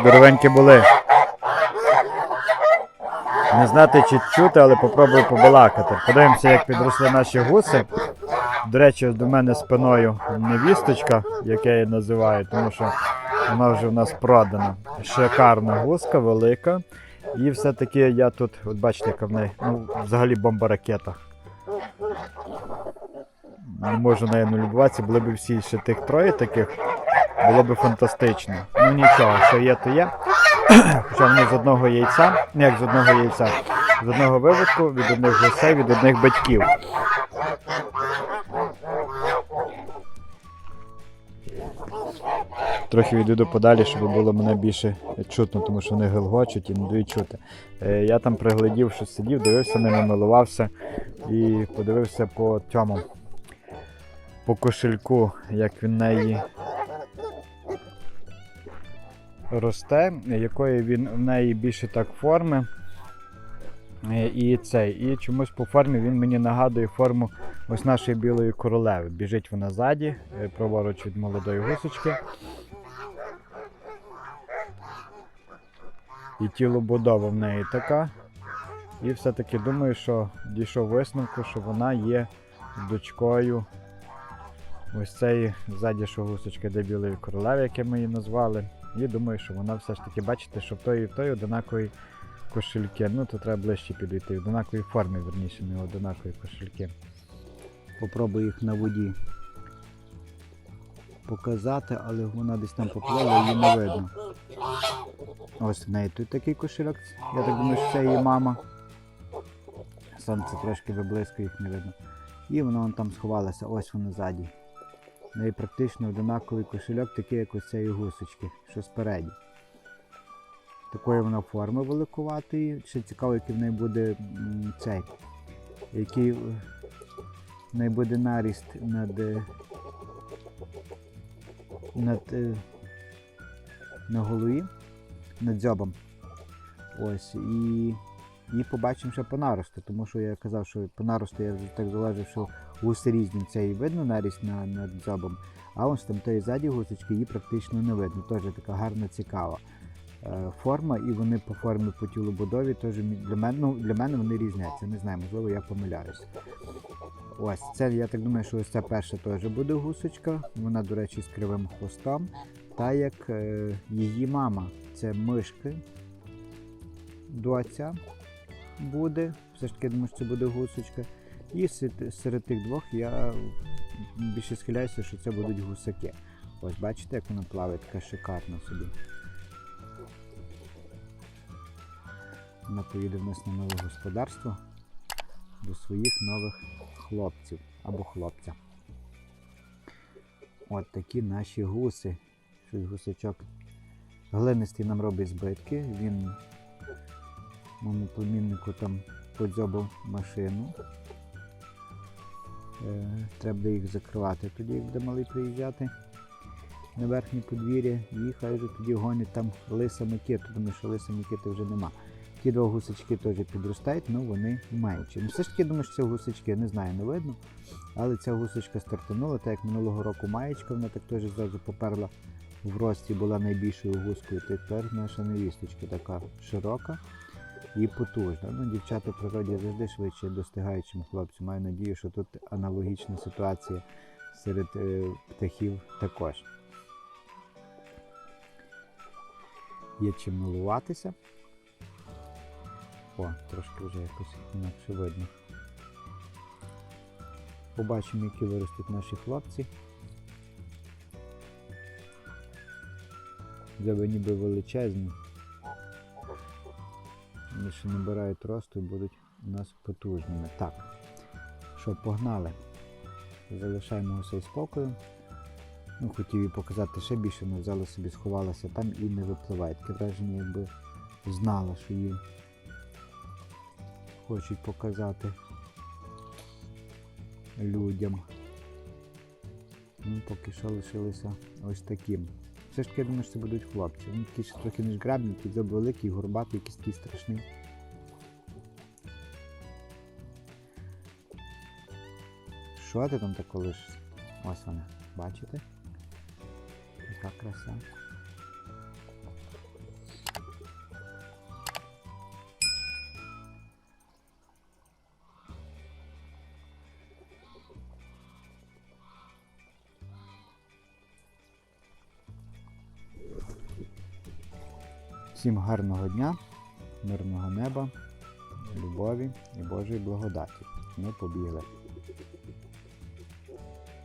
Здоровенькі були. Не знати чи чути, але попробую побалакати. Подивимося, як підросли наші гуси. До речі, до мене спиною невісточка, як я її називаю, тому що вона вже в нас продана. Шикарна гуска, велика. І все-таки я тут, от бачите, яка в неї, ну, взагалі бомба ракета. Не можу нею не любуватися, були б всі ще тих троє таких, було б фантастично. Ну нічого, що є, то є. Хоча вони з одного яйця, ну як з одного яйця, з одного виводку, від одних гусей, від одних батьків. Трохи відійду подалі, щоб було мене більше чутно, тому що вони гелгочуть і не дають чути. Е, Я там приглядів, що сидів, дивився ними, милувався і подивився по цьому, по кошельку, як він неї росте, якої він в неї більше так форми. Е, І цей, і чомусь по формі він мені нагадує форму ось нашої білої королеви. Біжить вона ззаді, е, праворуч від молодої гусочки. І тілобудова в неї така. І все-таки думаю, що дійшов висновку, що вона є дочкою ось цієї ззаді, що гусочка де білої королеви, яке ми її назвали. І думаю, що вона все ж таки, бачите, що в той і в той одинакові кошельки. Ну, то треба ближче підійти. В одинаковій формі, верніше, не одинакові кошельки. Попробую їх на воді показати, але вона десь там поплила, її не видно. Ось в неї тут такий кошельок. Я так думаю, що це її мама. Сонце трошки виблискує, їх не видно. І вона вон там сховалася, ось вона ззаді. Неї практично одинаковий кошельок, такий, як ось цієї гусочки, що спереді. Такої вона форми великуватої. Ще цікаво, який в неї буде цей. Який в неї буде наріст над. е, над. е, на голові, над дзьобом. Ось. І. І побачимо ще по наросту, тому що я казав, що по наросту я так залежив, що гуси різні, це і видно наріст на, над дзьобом, а ось там тої ззаді гусочки її практично не видно. Теж така гарна, цікава е, форма, і вони по формі по тілобудові теж для мене, ну, для мене вони різняться. Не знаю, можливо, я помиляюсь. Ось це, я так думаю, що ось ця перша теж буде гусочка. Вона, до речі, з кривим хвостом. Та як е, її мама, це мишки. Доця буде. Все ж таки думаю, що це буде гусочка. І серед, тих двох я більше схиляюся, що це будуть гусаки. Ось бачите, як вона плаває, така шикарна собі. Вона поїде в нас на нове господарство до своїх нових хлопців або хлопця. От такі наші гуси. Щось гусачок глинистий нам робить збитки. Він моєму племіннику там подзьобав машину. Е, треба буде їх закривати тоді, як буде малий приїжджати на верхнє подвір'я. І хай вже тоді гонять там лиса Микиту, тому що лиса Микити вже нема. Ті два гусачки теж підростають, але вони менші. Ну все ж таки думаю, що це гусачки, не знаю, не видно. Але ця гусочка стартанула, так як минулого року маєчка, вона так теж зразу поперла в рості, була найбільшою гускою. Тепер наша невісточка така широка і потужна. Ну, дівчата в природі завжди швидше достигають, чим хлопці. Маю надію, що тут аналогічна ситуація серед е, птахів також. Є чим милуватися. О, трошки вже якось інакше видно. Побачимо, які виростуть наші хлопці. Зяби ніби величезні. Вони ще набирають росту і будуть у нас потужними. Так, що, погнали. Залишаємо гусей спокою. Ну, хотів їй показати ще більше, але взяла собі, сховалася там і не випливає. Таке враження, якби знала, що її хочуть показати людям. Ну, поки що лишилися ось таким. Все ж таки, я думаю, що це будуть хлопці. Вони такі ще трохи нежграбні, такі зоб великий, горбатий, якийсь такий страшний. Що ти там таке лишиш? Ось вони, бачите? Така краса. Всім гарного дня, мирного неба, любові і Божої благодаті. Ми побігли.